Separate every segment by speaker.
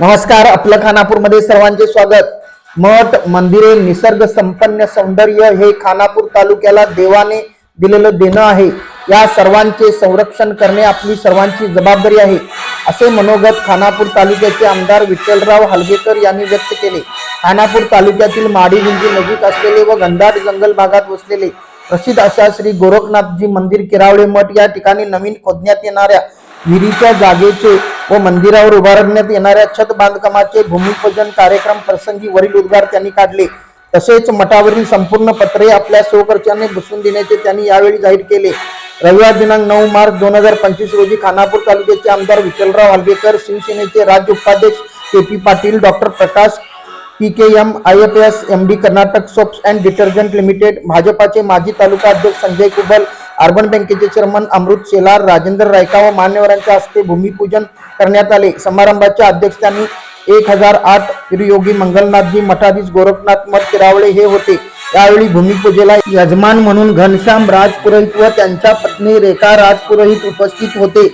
Speaker 1: नमस्कार आपलं खानापूरमध्ये सर्वांचे स्वागत. मठ मंदिरे निसर्ग संपन्न सौंदर्य हे खानापूर तालुक्याला देवाने दिलेलं देणं आहे. या सर्वांचे संरक्षण करणे आपली सर्वांची जबाबदारी आहे असे मनोगत खानापूर तालुक्याचे आमदार विठ्ठलराव हलगेकर यांनी व्यक्त केले. खानापूर तालुक्यातील माडीगुंजी नजीक असलेले व घनदाट जंगल भागात वसलेले प्रसिद्ध अशा श्री गोरखनाथजी मंदिर किरावळे मठ या ठिकाणी नवीन खोदण्यात येणाऱ्या विहिरीच्या जागेचे व मंदिरावर उभारण्यात येणाऱ्या छत बांधकामाचे भूमिपूजन कार्यक्रम प्रसंगी वरील उद्गार त्यांनी काढले. तसेच मठावरील संपूर्ण पत्रे आपल्या स्वखर्चाने बसून देण्याचे त्यांनी यावेळी जाहीर केले. रविवार दिनांक नऊ मार्च दोन हजार पंचवीस रोजी खानापूर तालुक्याचे आमदार विठ्ठलराव हलगेकर शिवसेनेचे राज्य उपाध्यक्ष K P Patil doctor Prakash P K M I F S M D Karnataka soaps and detergent limited भाजपाचे माजी तालुका अध्यक्ष संजय कुबल अर्बन बँकेचे चेअरमन अमृत शेलार राजेंद्र रायका व मान्यवरांच्या हस्ते भूमिपूजन करण्यात आले. समारंभाच्या अध्यक्षांनी एक हजार आठ योगी मंगलनाथजी मठाधीश गोरखनाथ मठ किरावळे हे होते. यावेळी भूमिपूजेला यजमान म्हणून घनश्याम राजपुरोहित व त्यांच्या पत्नी रेखा राजपुरोहित उपस्थित होते.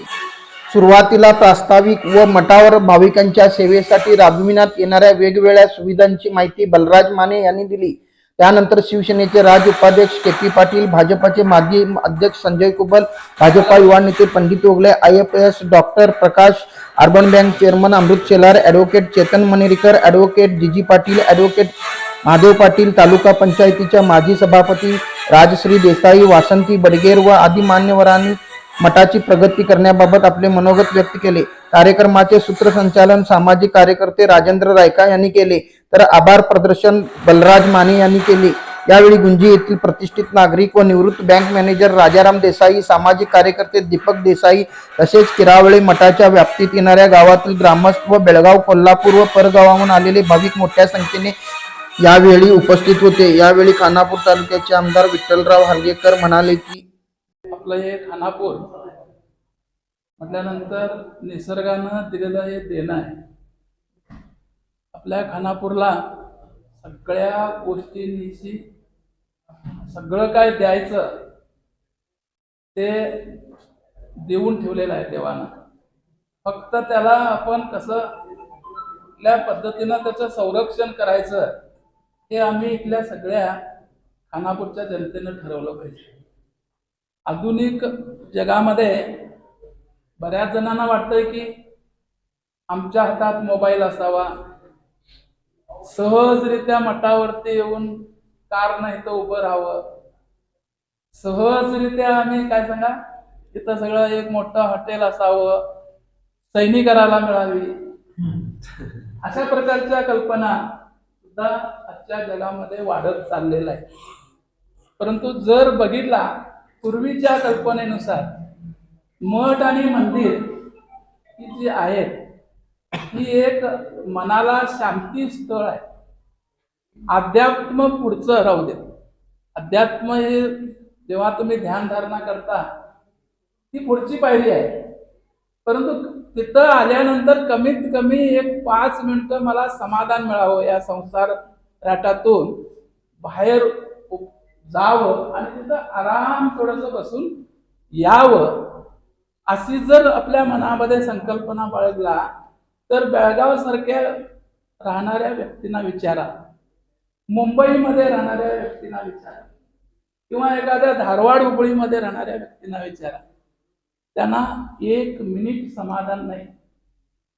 Speaker 1: सुरुवातीला प्रास्ताविक व मठावर भाविकांच्या सेवेसाठी राबविण्यात येणाऱ्या वेगवेगळ्या सुविधांची माहिती बलराज माने यांनी दिली. त्यानंतर शिवसेनेचे राज्य उपाध्यक्ष के पी पाटील भाजपाचे माजी अध्यक्ष संजय कुबल भाजपा युवा नेते Pandit Ogale I F S doctor Prakash urban bank chairman Amrit Shelar advocate Chetan Manerikar advocate G G Patil advocate Mahadev Patil taluka पंचायतीच्या माजी सभापती राजश्री देसाई वासंती बडगेर व आदी मान्यवरांनी मठाची प्रगती करण्याबाबत आपले मनोगत व्यक्त केले. कार्यक्रमाचे सूत्रसंचालन सामाजिक कार्यकर्ते राजेंद्र रायका यांनी केले. तर आभार प्रदर्शन बलराज माने यांनी केले. यावेळी गुंजी येथील प्रतिष्ठित नागरिक व निवृत्त बँक मॅनेजर राजाराम देसाई सामाजिक कार्यकर्ते दीपक देसाई तसेच किरावळे मठाच्या व्याप्तीत येणाऱ्या गावातील ग्रामस्थ व बेळगाव कोल्हापूर व परगावाहून आलेले भाविक मोठ्या संख्येने यावेळी उपस्थित होते. यावेळी खानापूर तालुक्याचे आमदार विठ्ठलराव हलगेकर म्हणाले की
Speaker 2: आपलं हे खानापूर म्हटल्यानंतर निसर्गानं दिलेलं हे देणं आहे. आपल्या खानापूरला सगळ्या गोष्टींशी सगळं काय द्यायचं ते देऊन ठेवलेलं आहे देवानं. फक्त त्याला आपण कसं कुठल्या पद्धतीनं त्याचं संरक्षण करायचं हे आम्ही इथल्या सगळ्या खानापूरच्या जनतेनं ठरवलं पाहिजे. आधुनिक जगामध्ये बऱ्याच जणांना वाटतंय की आमच्या हातात मोबाईल असावा सहजरित्या मठावरती येऊन कार नाही तर उभं राहावं. सहजरित्या आम्ही काय सांगा? तिथं सगळं एक मोठं हॉटेल असावं. सैनी करायला मिळावी अशा प्रकारच्या कल्पना सुद्धा आजच्या जगामध्ये वाढत चाललेल्या आहे. परंतु जर बघितला पूर्वीच्या कल्पनेनुसार मठ आणि मंदिर ही जी आहेत ही एक मनाला शांती स्थळ आहे. अध्यात्म पुढचं राहू दे. अध्यात्म हे जेव्हा तुम्ही ध्यानधारणा करता ती पुढची पायरी आहे. परंतु तिथं आल्यानंतर कमीत कमी एक पाच मिनटं मला समाधान मिळावं या संसार राटातून बाहेर जावं आणि तिथं आराम थोडंसं बसून यावं. अशी जर आपल्या मनामध्ये संकल्पना बाळगला तर बेळगावसारख्या राहणाऱ्या व्यक्तींना विचारा. मुंबईमध्ये राहणाऱ्या व्यक्तींना विचारा. किंवा एखाद्या धारवाड हुबळीमध्ये राहणाऱ्या व्यक्तींना विचारा. त्यांना एक मिनिट समाधान नाही.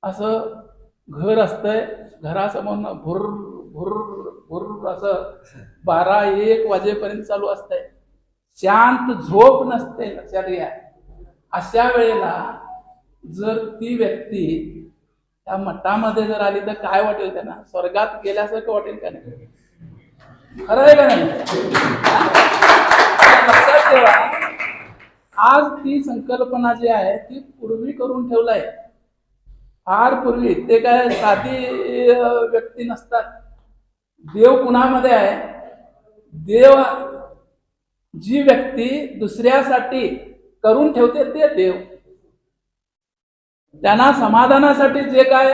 Speaker 2: असं घर असतंय घरासमोर भुर भुर भुर असं बारा एक वाजेपर्यंत चालू असतंय. शांत झोप नसते लक्षात घ्या. अशा वेळेला जर ती व्यक्ती त्या मठामध्ये जर आली तर काय वाटेल त्यांना? स्वर्गात गेल्यासारखं वाटेल का नाही? खरं आहे का नाही? लक्षात ठेवा. आज ती संकल्पना जी आहे ती पूर्वी करून ठेवलाय. फार पूर्वी. ते काय साधी व्यक्ती नसतात. देव कुणामध्ये आहे? देव जी व्यक्ती दुसऱ्यासाठी करून ठेवते ते देव. त्यांना समाधानासाठी जे काय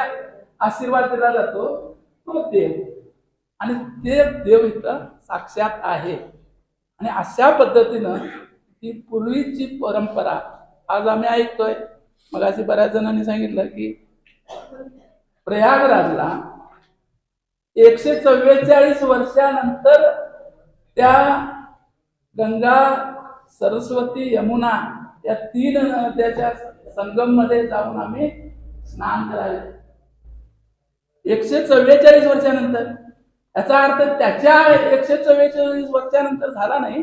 Speaker 2: आशीर्वाद दिला जातो तो देव. आणि ते देव इथं साक्षात आहे. आणि अशा पद्धतीनं ही पूर्वीची परंपरा आज आम्ही ऐकतोय. मगाशी बऱ्याच जणांनी सांगितलं की प्रयागराजला एकशे चव्वेचाळीस वर्षानंतर त्या गंगा सरस्वती यमुना या तीन नद्याच्या संगममध्ये जाऊन आम्ही स्नान करायला एकशे चव्वेचाळीस वर्षानंतर. याचा अर्थ त्याच्या एकशे चव्वेचाळीस वर्षानंतर झाला नाही.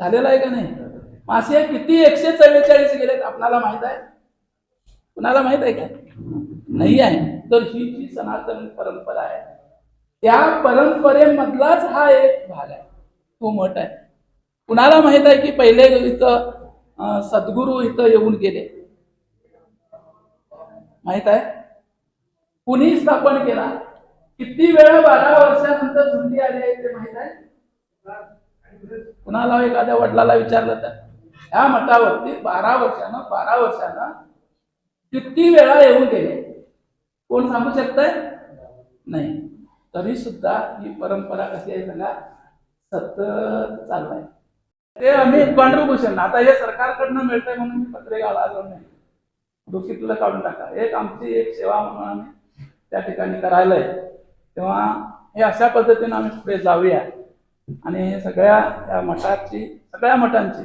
Speaker 2: झालेला आहे का नाही? मासे किती एकशे चव्वेचाळीस गेलेत आपणाला माहीत आहे? कुणाला माहीत आहे का? नाही आहे. तर ही जी सनातन परंपरा आहे त्या परंपरेमधलाच हा एक भाग आहे. तो मठ आहे. कुणाला माहीत आहे की पहिले इथं सद्गुरू इथं येऊन गेले. माहीत आहे? कुणी स्थापन केला? किती वेळा? बारा वर्षानंतर झुंडी आली आहे ते माहीत आहे? कुणाला एखाद्या वडिलाला विचारलं तर? ह्या मठावरती बारा वर्षानं बारा वर्षानं किती वेळा येऊन गेले? कोण सांगू शकतंय? नाही. तरी सुद्धा ही परंपरा कशी आहे सांगा सतत चालू आहे. ते आम्ही कॉन्ट्रीब्युशन आता हे सरकारकडनं मिळतंय म्हणून मी पत्रिका आलो नाही. डोकीतलं काढून टाका. एक आमची एक सेवा म्हणून आम्ही त्या ठिकाणी करायलाय. तेव्हा हे अशा पद्धतीनं आम्ही पुढे जाऊया. आणि सगळ्या या मठाची सगळ्या मठांची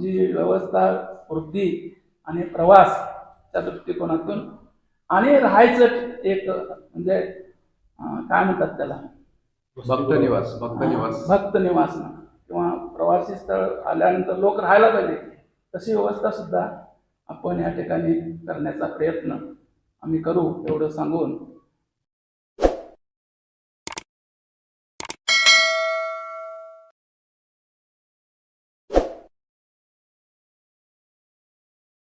Speaker 2: जी व्यवस्था वृद्धी आणि प्रवासच्या दृष्टिकोनातून आणि राहायचं एक म्हणजे काय म्हणतात त्याला?
Speaker 3: भक्त निवास भक्त निवास.
Speaker 2: भक्त निवास किंवा प्रवासी स्थळ आल्यानंतर लोक राहायला पाहिजे तशी व्यवस्था सुद्धा आपण या ठिकाणी करण्याचा प्रयत्न आम्ही करू एवढं सांगून